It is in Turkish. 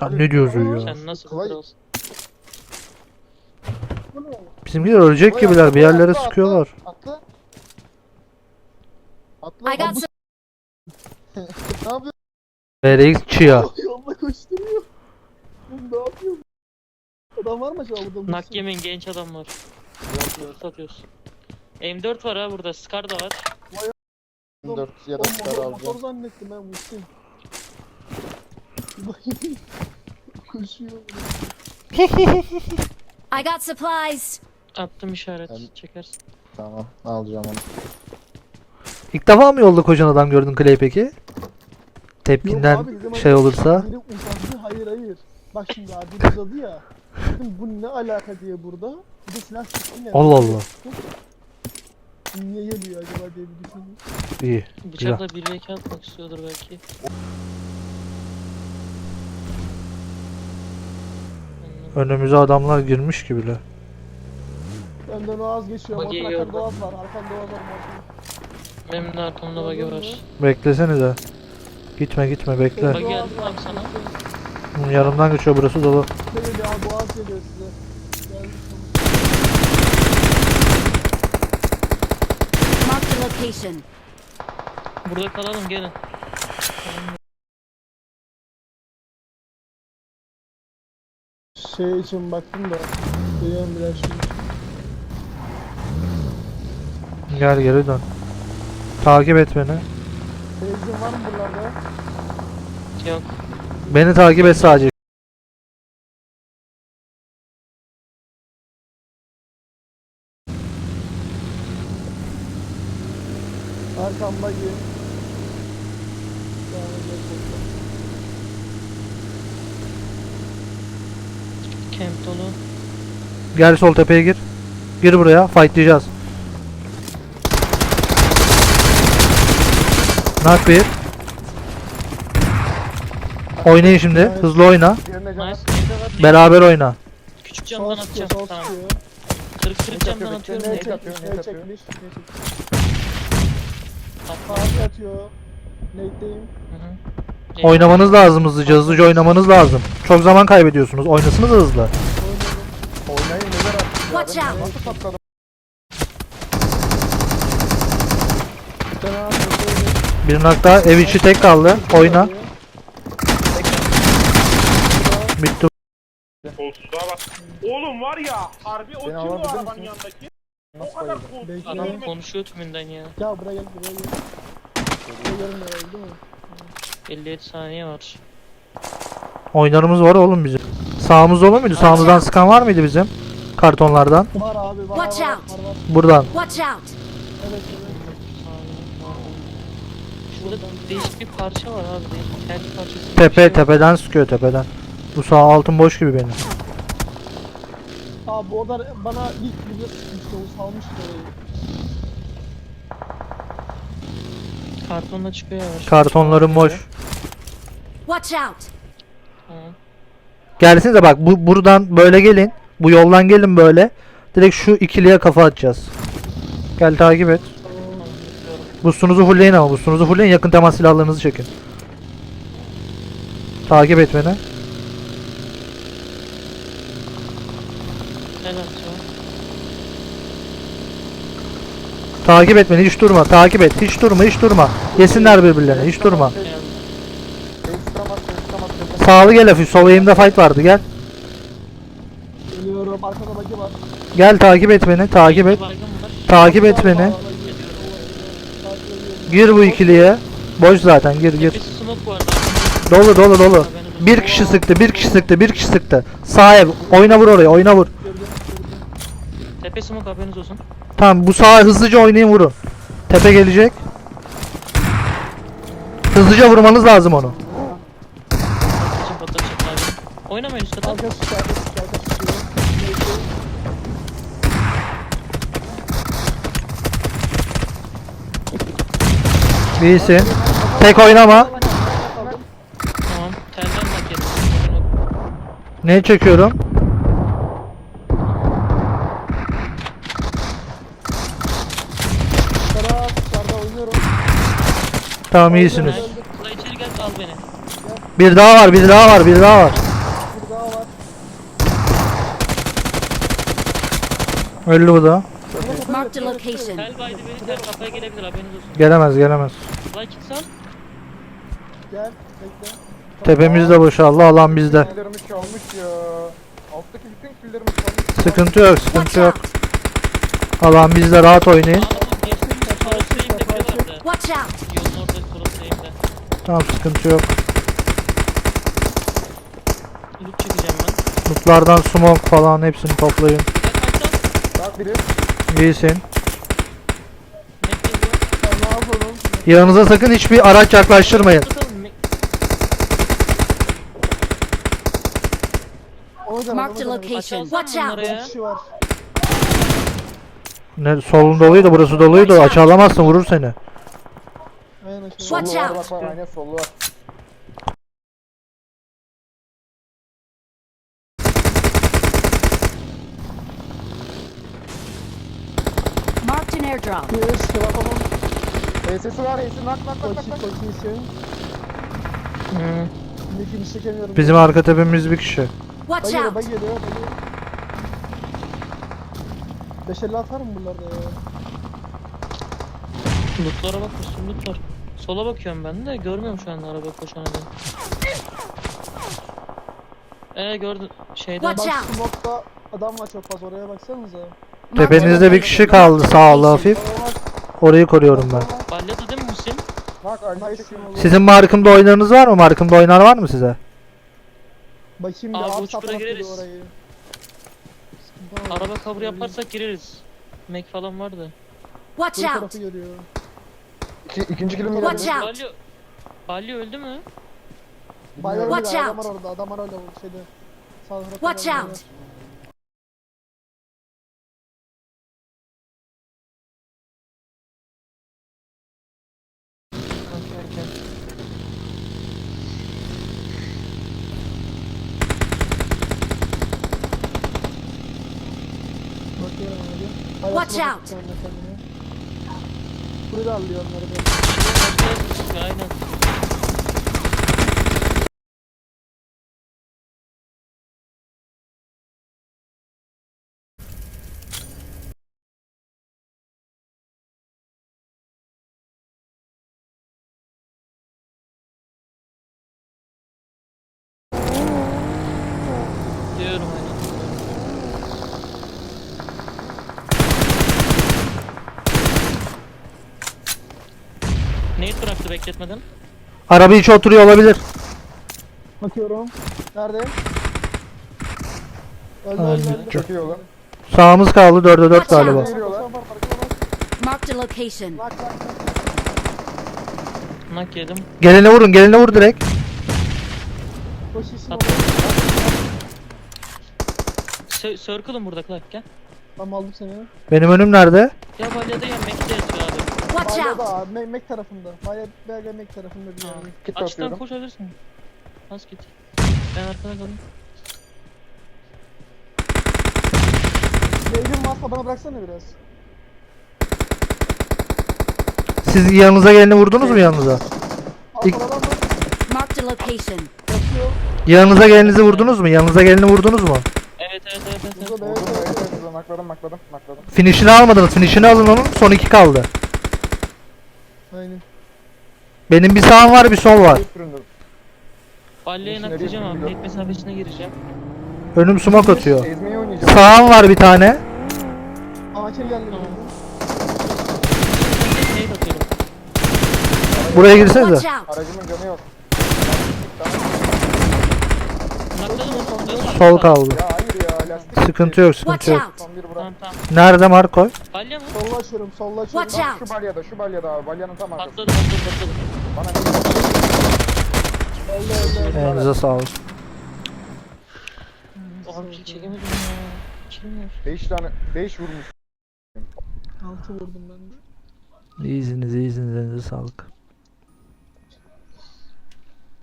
Sen ne diyorsun ya? Sen nasıl Kolay- kralsın? Bu? Bizimkiler ölecek gibiler. atla, Bir yerlere atla, sıkıyorlar. Atla. Atla. I got ne yapıyorsun? RX Chia. Yolda koşturuyor. Oğlum ne yapıyorsun? Adam var mı acaba burada? Nak yemeyin genç adam var. Satıyorsun. M4 var ha burada. Scar da var. 4 ya da şey çıkar alacağım. Motor zannettim ben Muhsin. Koşuyor. I got supplies. Attım işaret. Ben- Çekersin. Tamam alacağım onu. İlk defa mı yolda kocan adam gördün Clay peki? Yok Tepkinden abi, dedim şey olursa. Biri uzadı hayır hayır. Bak şimdi abi uzadı ya. Dedim bu ne alaka diye burada. Bir de silah çıktı ya. Allah Allah. Niye geliyor acaba diye bir düşündüm. İyi. Güzel. Bıçakla 1 2 atmak istiyordur belki. Önümüze adamlar girmiş gibiler. Benden Oğaz geçiyor. Bak, geliyor arkanda orada. Oğaz var. Arkanda Oğaz var. Benim de arkamda bagi var. Beklesene de. Gitme gitme bekle. Bak geldim abi sana. Hı, Yanımdan geçiyor burası dolu. Şey ya Boğaz geliyor size. Geldi. Marked a location. Burada kalalım gelin. Şey için baktım da. Geliyorum biraz şimdi. Gel geri dön. Takip et beni. Televizyon var mı buralarda? Yok. Beni takip et sadece. Arkamda gir. Camp dolu. Gel sol tepeye gir. Gir buraya. Fightlayacağız. Knock bir. Oynayın şimdi. Hızlı oyna. Nice. Beraber oyna. Küçük camdan atacağım. Tamam. Kırık kırık camdan atıyorum. Ne çekmiş, ne çekmiş, ne çekmiş. Atma. Fatih atıyor. Nate'deyim. Hı hı. Oynamanız lazım hızlıca. Hızlıca oynamanız lazım. Çok zaman kaybediyorsunuz. Oynasınız hızlı. Oynayın neler attı Watch out. Nasıl patladı? Ben abi böyle- Bir daha. Ev içi tek kaldı. Oyna. Bitti. Kolsuzluğa bak. Oğlum var ya harbi o Beni kim alabilir arabanın yanındaki? Nasıl O kadar bayıldı? kolsuz. Bekle. Adam konuşuyor tümünden ya. Gel buraya gel buraya gel. Herhalde değil mi? 57 saniye var. Oynarımız var oğlum bizim. Sağımızda olur muydu? Sağımızdan sıkan var mıydı bizim? Kartonlardan. Var abi var Watch var, var, out. var. Buradan. Watch out. Evet evet. Şurada değişik bir parça var abi. Değişik kendi parçası. gibi bir Tepe şey var. tepeden sıkıyor tepeden. Bu sağ altın boş gibi benim. Abi o da bana ilk video sıkmıştı o salmıştı orayı. Kartonla çıkıyor yavaş. Kartonlarım boş. Watch out. Gelsinize bak bu buradan böyle gelin. Bu yoldan gelin böyle. Direkt şu ikiliye kafa atacağız. Gel takip et. Boost'unuzu fullleyin ama boost'unuzu fullleyin yakın temas silahlarınızı çekin. Takip et beni. Takip et beni hiç durma. Takip et. Hiç durma hiç durma. Yesinler birbirlerini hiç durma. Sağlı gel hafif. Sol eğimde fight vardı gel. Geliyorum arkada bagi var. Gel takip et beni. Takip et. Takip et beni. Gir bu ikiliye. Boş zaten gir gir. Dolu dolu dolu. Bir kişi sıktı, bir kişi sıktı, bir kişi sıktı. Sağ ev. Oyna vur oraya, oyna vur. Tepe smoke haberiniz olsun. Tamam bu sağa hızlıca oynayın vurun. Tepe gelecek. Hızlıca vurmanız lazım onu. Oynamayın üstte tamam. Arka sıkıyor arka sıkıyor arka sıkıyor. İyisin. Tek oynama. Tamam. Telden. Ne çekiyorum? Dışarı dışarıda oynuyorum. Tamam iyisiniz. Ulan içeri gel al beni. Bir daha var, bir daha var, bir daha var. Öldü bu da. Marked a location. Tel baydı beni tel kafaya gelebilir haberiniz olsun. Gelemez gelemez. Git sal. Gel bekle. Tepemiz de boşaldı alan bizde. Killerimiz çalmış ya. Alttaki bütün killerimiz çalmış. Sıkıntı yok sıkıntı yok. Alan bizde rahat oynayın. Vardı. Watch out! Yolun orada Toros Bey'imde. Tamam sıkıntı yok. Loot çekeceğim ben. Lootlardan smoke falan hepsini toplayın. Bak biri. İyisin. Ne yapalım? Yanınıza sakın hiçbir araç yaklaştırmayın. Marked a location. Watch out! kişi var. Ne solun doluydu burası doluydu. Açı alamazsın vurur seni. Aynen. Watch Sollu var out. bak bak aynen sollu var. Marked an airdrop. Eski var ama HS'si var HS'si nak nak nak nak koçi koçi isim. Hı. Şimdi kimi çekemiyorum. Bizim arka tepemiz bir kişi. Watch bak out! geliyor, bak geliyor. 550 atar mı buralarda ya? Lootlara bak üstüm loot var. Sola bakıyorum ben de görmüyorum şu an araba koşan adamı. Eee gördün şeyden Watch Bak out. smoke'da adam var çok fazla oraya baksanıza. Tepenizde bir kişi kaldı sağlı hafif. Orayı koruyorum ben. balyadı değil mi olur. Sizin markımda oyunlarınız var mı? Markımda oynar var mı size? Bakayım bir Abi alt gireriz. orayı. Sıkıntı var. Araba cover yaparsak gireriz. Mac falan vardı. Watch out! tarafı görüyor. İki, ikinci kilim Watch geldi. out. Balyo... Balyo öldü mü? Bayram Watch bir adam out. var orada, adam var orada şeyde. Sağ tarafta Watch adam var. out. Watch out. da alıyor onları. Aynen. Diyorum aynen. Neyi bıraktı bekletmeden? Araba içi oturuyor olabilir. Bakıyorum. Nerede? Öldü Öldü. öldü öldü. Çok iyi oğlum. Sağımız kaldı 4'e 4 Watch out. galiba. Geliyorlar. Marked a location. Bak bak. Nak yedim. Gelene vurun gelene vur direkt. Koş At. burada Clark gel. Tamam aldım seni. Benim önüm nerede? Ya balyada yatıyor abi. Watch out! da abi, Mek Mek tarafında. Bayra Bayra Mek tarafında bir Tamam. yani. Kit Açıktan basıyorum. koşabilirsin. Az git. Ben arkada kalayım. Beygir masla bana bıraksana biraz. Siz yanınıza geleni vurdunuz mu yanınıza? Alt İlk- adam var. Marked a location. Yanınıza gelenizi vurdunuz mu? Yanınıza geleni vurdunuz mu? Evet evet evet evet. evet. Burada da Vurdum evet evet evet. Nakladım nakladım nakladım. Finishini almadınız. Finishini alın onun. Son iki kaldı. Aynen. Benim bir sağım var bir sol var. Süründüm. Balyaya Nereye naklayacağım abi. Net mesafesine gireceğim. Önüm smoke atıyor. Ezmeyi oynayacağım. Sağım var bir tane. Geldi. Tamam. Nade atıyorum. Buraya girsenize. Watch out! Aracımın canı yok. Nakladım onu. Dön, Sol kaldı. Ya. Sıkıntı yok Watch sıkıntı yok. out! Son bir bırak. Tamam tamam. Nerede Marco? Balya mı? Solla açıyorum, solla açıyorum. Watch Bak out! şu balyada şu balyada abi. Balyanın tam arkası. Patladı patladı patladı. Bana. Elinize sağlık. Abi kill çekemedim ya. Yok. 5 tane 5 vurmuş. Altı vurdum ben de. İyisiniz iyisiniz elinize sağlık.